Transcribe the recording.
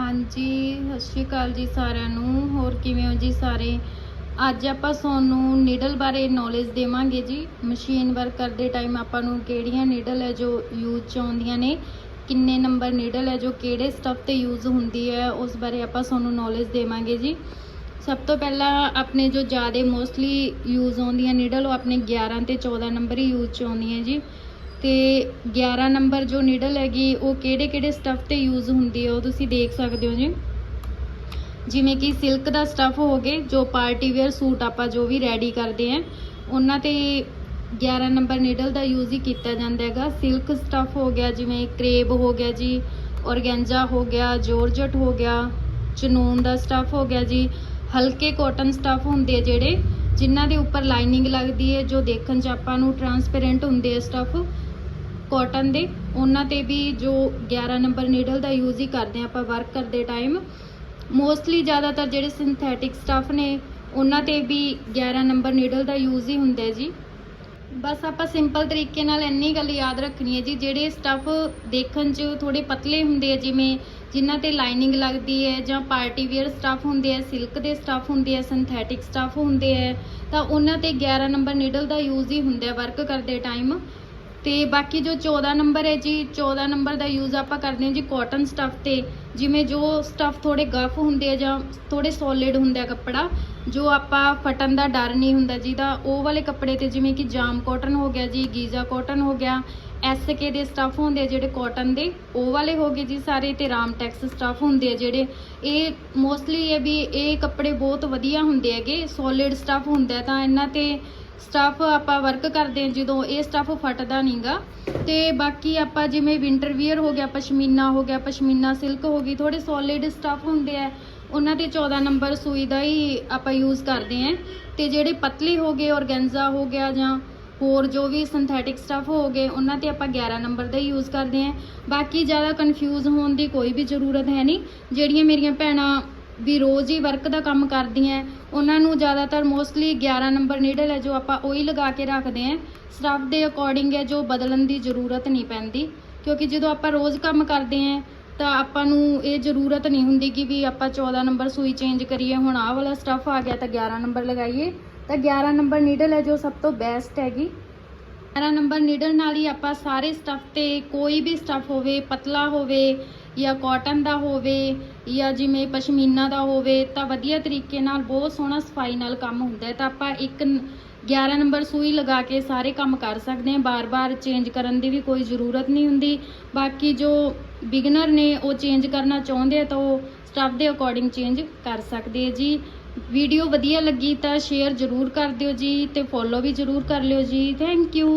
ਹਾਂਜੀ, ਸਤਿ ਸ਼੍ਰੀ ਅਕਾਲ ਜੀ ਸਾਰਿਆਂ ਨੂੰ। ਹੋਰ ਕਿਵੇਂ ਹੋ ਜੀ ਸਾਰੇ? ਅੱਜ ਆਪਾਂ ਤੁਹਾਨੂੰ ਨੀਡਲ ਬਾਰੇ ਨੌਲੇਜ ਦੇਵਾਂਗੇ ਜੀ। ਮਸ਼ੀਨ ਵਰਕ ਕਰਦੇ ਟਾਈਮ ਆਪਾਂ ਨੂੰ ਕਿਹੜੀਆਂ ਨੀਡਲ ਹੈ ਜੋ ਯੂਜ਼ ਚ ਆਉਂਦੀਆਂ ਨੇ, ਕਿੰਨੇ ਨੰਬਰ ਨੀਡਲ ਹੈ ਜੋ ਕਿਹੜੇ ਸਟਫ ਤੇ ਯੂਜ਼ ਹੁੰਦੀ ਹੈ, ਉਸ ਬਾਰੇ ਆਪਾਂ ਤੁਹਾਨੂੰ ਨੌਲੇਜ ਦੇਵਾਂਗੇ ਜੀ। ਸਭ ਤੋਂ ਪਹਿਲਾਂ ਆਪਣੇ ਜੋ ਜ਼ਿਆਦਾ ਮੋਸਟਲੀ ਯੂਜ਼ ਆਉਂਦੀਆਂ ਨੀਡਲ ਉਹ ਆਪਣੇ 11 ਤੇ 14 ਨੰਬਰ ਹੀ ਯੂਜ਼ ਚ ਆਉਂਦੀਆਂ ਜੀ। ਤੇ 11 ਨੰਬਰ ਜੋ ਨੀਡਲ ਹੈਗੀ, ਉਹ ਕਿਹੜੇ ਕਿਹੜੇ ਸਟੱਫ ਤੇ ਯੂਜ਼ ਹੁੰਦੀ ਹੈ, ਉਹ ਤੁਸੀਂ ਦੇਖ ਸਕਦੇ ਹੋ ਜੀ। ਜਿਵੇਂ ਕਿ ਸਿਲਕ ਦਾ ਸਟੱਫ ਹੋ ਗਏ, ਜੋ ਪਾਰਟੀ ਵੇਅਰ ਸੂਟ ਆਪਾਂ ਜੋ ਵੀ ਰੈਡੀ ਕਰਦੇ ਆਂ ਉਹਨਾਂ ਤੇ 11 ਨੰਬਰ ਨੀਡਲ ਦਾ ਯੂਜ਼ ਹੀ ਕੀਤਾ ਜਾਂਦਾ ਹੈਗਾ। ਸਿਲਕ ਸਟੱਫ ਹੋ ਗਿਆ, ਜਿਵੇਂ ਕਰੇਬ ਹੋ ਗਿਆ ਜੀ, ਔਰਗੈਂਜਾ ਹੋ ਗਿਆ, ਜੋਰਜਟ ਹੋ ਗਿਆ, ਚਨੂਨ ਦਾ ਸਟੱਫ ਹੋ ਗਿਆ ਜੀ, ਹਲਕੇ ਕਾਟਨ ਸਟੱਫ ਹੁੰਦੇ ਆ ਜਿਹੜੇ, ਜਿਨ੍ਹਾਂ ਦੇ ਉੱਪਰ ਲਾਈਨਿੰਗ ਲੱਗਦੀ ਹੈ, ਜੋ ਦੇਖਣ 'ਚ ਆਪਾਂ ਨੂੰ ਟਰਾਂਸਪੇਰੈਂਟ ਹੁੰਦੇ ਆ ਸਟੱਫ ਕਾਟਨ ਦੇ। ਉਹਨਾਂ ਤੇ ਵੀ ਜੋ 11 ਨੰਬਰ ਨੀਡਲ ਦਾ ਯੂਜ਼ ਹੀ ਕਰਦੇ ਆ ਆਪਾਂ ਵਰਕ ਕਰਦੇ ਟਾਈਮ ਮੋਸਟਲੀ ਜ਼ਿਆਦਾਤਰ ਜਿਹੜੇ ਸਿੰਥੈਟਿਕ ਸਟੱਫ ਨੇ, ਉਹਨਾਂ ਤੇ ਵੀ 11 ਨੰਬਰ ਨੀਡਲ ਦਾ ਯੂਜ਼ ਹੀ ਹੁੰਦਾ ਹੈ ਜੀ। ਬਸ ਆਪਾਂ ਸਿੰਪਲ ਤਰੀਕੇ ਨਾਲ ਇੰਨੀ ਗੱਲ ਯਾਦ ਰੱਖਣੀ ਹੈ ਜੀ, ਜਿਹੜੇ ਸਟੱਫ ਦੇਖਣ 'ਚ ਥੋੜੇ ਪਤਲੇ ਹੁੰਦੇ ਆ, ਜਿਵੇਂ ਜਿਨ੍ਹਾਂ ਤੇ ਲਾਈਨਿੰਗ ਲੱਗਦੀ ਹੈ ਜਾਂ ਪਾਰਟੀ ਵੇਅਰ ਸਟਫ ਹੁੰਦੇ ਆ ਸਿਲਕ ਦੇ ਸਟੱਫ ਹੁੰਦੇ ਆ ਸਿੰਥੈਟਿਕ ਸਟੱਫ ਹੁੰਦੇ ਆ, ਤਾਂ ਉਹਨਾਂ ਤੇ 11 ਨੰਬਰ ਨੀਡਲ ਦਾ ਯੂਜ਼ ਹੀ ਹੁੰਦਾ ਵਰਕ ਕਰਦੇ ਟਾਈਮ ਤੇ ਬਾਕੀ ਜੋ 14 ਨੰਬਰ ਹੈ ਜੀ 14 ਨੰਬਰ ਦਾ ਯੂਜ਼ ਆਪਾਂ ਕਰਦੇ ਹਾਂ ਜੀ ਕਾਟਨ ਸਟਫ ਤੇ। ਜਿਵੇਂ ਜੋ ਸਟਫ ਥੋੜੇ ਗਫ ਹੁੰਦੇ ਆ ਜਾਂ ਥੋੜੇ ਸੋਲਿਡ ਹੁੰਦਾ ਕੱਪੜਾ, ਜੋ ਆਪਾਂ ਫਟਣ ਦਾ ਡਰ ਨਹੀਂ ਹੁੰਦਾ ਜਿਹਦਾ ਉਹ ਵਾਲੇ ਕੱਪੜੇ ਤੇ ਜਿਵੇਂ ਕਿ ਜਾਮ ਕਾਟਨ ਹੋ ਗਿਆ ਜੀ, ਗੀਜ਼ਾ ਕਾਟਨ ਹੋ ਗਿਆ ਐਸਕੇ ਦੇ ਸਟਫ ਹੁੰਦੇ ਆ ਜਿਹੜੇ ਕਾਟਨ ਦੇ, ਉਹ ਵਾਲੇ ਹੋ ਗਏ ਜੀ ਸਾਰੇ ਤੇ ਰਾਮਟੈਕਸ ਸਟਫ ਹੁੰਦੇ ਆ ਜਿਹੜੇ। ਇਹ ਮੋਸਟਲੀ ਇਹ ਵੀ, ਇਹ ਕੱਪੜੇ ਬਹੁਤ ਵਧੀਆ ਹੁੰਦੇ ਹੈਗੇ ਸੋਲਿਡ ਸਟਫ ਹੁੰਦਾ ਤਾਂ ਇਹਨਾਂ ਤੇ ਸਟਫ ਆਪਾਂ ਵਰਕ ਕਰਦੇ ਹਾਂ ਜਦੋਂ ਇਹ ਸਟਫ ਫਟਦਾ ਨਹੀਂਗਾ। ਤੇ ਬਾਕੀ ਆਪਾਂ ਜਿਵੇਂ ਵਿੰਟਰ ਵੀਅਰ ਹੋ ਗਿਆ, ਪਸ਼ਮੀਨਾ ਹੋ ਗਿਆ, ਪਸ਼ਮੀਨਾ ਸਿਲਕ ਹੋ ਗਈ ਥੋੜੇ ਸੋਲਿਡ ਸਟਫ ਹੁੰਦੇ ਆ। ਉਹਨਾਂ ਤੇ 14 ਨੰਬਰ ਸੂਈ ਦਾ ਹੀ ਆਪਾਂ ਯੂਜ਼ ਕਰਦੇ ਹਾਂ। ਤੇ ਜਿਹੜੇ ਪਤਲੀ ਹੋ ਗਏ ਔਰਗੈਂਜ਼ਾ ਹੋ ਗਿਆ ਜਾਂ ਹੋਰ ਜੋ ਵੀ ਸਿੰਥੈਟਿਕ ਸਟਫ ਹੋ ਗਏ, ਉਹਨਾਂ ਤੇ ਆਪਾਂ 11 ਨੰਬਰ ਦਾ ਯੂਜ਼ ਕਰਦੇ ਆਂ ਬਾਕੀ ਜ਼ਿਆਦਾ ਕਨਫਿਊਜ਼ ਹੋਣ ਦੀ ਕੋਈ ਵੀ ਜ਼ਰੂਰਤ ਹੈ ਨਹੀਂ। ਜਿਹੜੀਆਂ ਮੇਰੀਆਂ ਭੈਣਾਂ ਵੀ ਰੋਜ਼ ਹੀ ਵਰਕ ਦਾ ਕੰਮ ਕਰਦੀਆਂ ਉਹਨਾਂ ਨੂੰ ਜ਼ਿਆਦਾਤਰ ਮੋਸਟਲੀ 11 ਨੰਬਰ ਨੀਡਲ ਹੈ, ਜੋ ਆਪਾਂ ਉਹੀ ਲਗਾ ਕੇ ਰੱਖਦੇ ਆਂ ਸਟਫ ਦੇ ਅਕੋਰਡਿੰਗ ਹੈ, ਜੋ ਬਦਲਣ ਦੀ ਜ਼ਰੂਰਤ ਨਹੀਂ ਪੈਂਦੀ। ਕਿਉਂਕਿ ਜਦੋਂ ਆਪਾਂ ਰੋਜ਼ ਕੰਮ ਕਰਦੇ ਆਂ ਤਾਂ ਆਪਾਂ ਨੂੰ ਇਹ ਜ਼ਰੂਰਤ ਨਹੀਂ ਹੁੰਦੀ ਕਿ ਵੀ ਆਪਾਂ 14 ਨੰਬਰ ਸੂਈ ਚੇਂਜ ਕਰੀਏ, ਹੁਣ ਆਹ ਵਾਲਾ ਸਟਫ ਆ ਗਿਆ ਤਾਂ 11 ਨੰਬਰ ਲਗਾਈਏ। ਤਾਂ 11 ਨੰਬਰ ਨੀਡਲ ਹੈ, ਜੋ ਸਭ ਤੋਂ ਬੈਸਟ ਹੈਗੀ। 11 ਨੰਬਰ ਨੀਡਲ ਨਾਲ ਹੀ ਆਪਾਂ ਸਾਰੇ ਸਟੱਫ ਤੇ ਕੋਈ ਵੀ ਸਟੱਫ ਹੋਵੇ, ਪਤਲਾ ਹੋਵੇ ਜਾਂ ਕਾਟਨ ਦਾ ਹੋਵੇ ਜਾਂ ਜਿਵੇਂ ਪਸ਼ਮੀਨਾ ਦਾ ਹੋਵੇ ਤਾਂ ਵਧੀਆ ਤਰੀਕੇ ਨਾਲ, ਬਹੁਤ ਸੋਹਣਾ ਸਫ਼ਾਈ ਨਾਲ ਕੰਮ ਹੁੰਦਾ ਹੈ ਤਾਂ ਆਪਾਂ ਇੱਕ 11 ਨੰਬਰ ਸੂਈ ਲਗਾ ਕੇ ਸਾਰੇ ਕੰਮ ਕਰ ਸਕਦੇ ਹਾਂ। ਬਾਰ-ਬਾਰ ਚੇਂਜ ਕਰਨ ਦੀ ਵੀ ਕੋਈ ਜ਼ਰੂਰਤ ਨਹੀਂ ਹੁੰਦੀ। ਬਾਕੀ ਜੋ ਬਿਗਨਰ ਨੇ ਉਹ ਚੇਂਜ ਕਰਨਾ ਚਾਹੁੰਦੇ ਆ ਤਾਂ ਉਹ ਸਟੱਫ ਦੇ ਅਕੋਰਡਿੰਗ ਚੇਂਜ ਕਰ ਸਕਦੇ ਆ ਜੀ। ਵੀਡੀਓ ਵਧੀਆ ਲੱਗੀ ਤਾਂ ਸ਼ੇਅਰ ਜ਼ਰੂਰ ਕਰ ਦਿਓ ਜੀ ਤੇ ਫੋਲੋ ਵੀ ਜ਼ਰੂਰ ਕਰ ਲਿਓ ਜੀ। Thank you